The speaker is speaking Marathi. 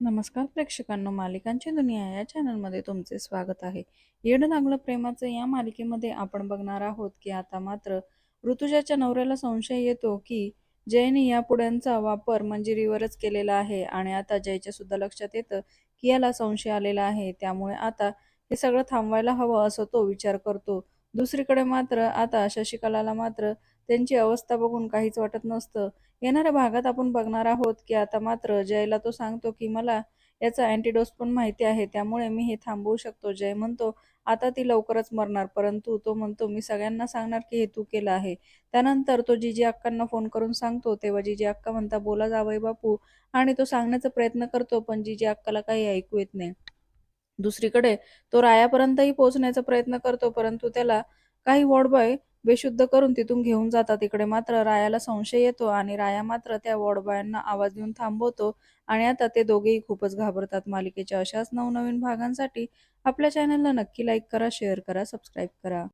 नमस्कार प्रेक्षकांनो मालिकांची दुनिया या चॅनलमध्ये तुमचे स्वागत आहे. येड लागलं प्रेमाचं या मालिकेमध्ये आपण बघणार आहोत की आता मात्र ऋतुजाच्या नवऱ्याला संशय येतो की जयने या पुड्यांचा वापर मंजिरीवरच केलेला आहे आणि आता जयच्या सुद्धा लक्षात येतं की याला संशय आलेला आहे. त्यामुळे आता हे सगळं थांबवायला हवं असं तो विचार करतो. दुसरीकडे मात्र आता शशिकलाला मात्र त्यांची अवस्था बघून काहीच वाटत नसतं. येणाऱ्या भागात आपण बघणार आहोत की आता मात्र जयला तो सांगतो की मला याचा अँटीडोस पण माहिती आहे त्यामुळे मी हे थांबवू शकतो. जय म्हणतो आता ती लवकरच मरणार परंतु तो म्हणतो मी सगळ्यांना सांगणार की हे तू केलं आहे. त्यानंतर तो जीजी अक्कांना फोन करून सांगतो तेव्हा जीजी अक्का म्हणता बोला जावई बापू. आणि तो सांगण्याचा प्रयत्न करतो पण जीजी अक्काला काही ऐकू येत नाही. दुसरीकडे तो रायापर्यंतही पोहोचण्याचा प्रयत्न करतो परंतु त्याला काही वॉर्डबॉय बेशुद्ध करून तिथून घेऊन जातात. इकडे मात्र रायाला संशय येतो आणि राया मात्र त्या वॉर्डबॉयांना आवाज देऊन थांबवतो आणि आता ते दोघेही खूपच घाबरतात. मालिकेच्या अशाच नवनवीन भागांसाठी आपल्या चॅनलला नक्की लाईक करा शेअर करा सबस्क्राईब करा.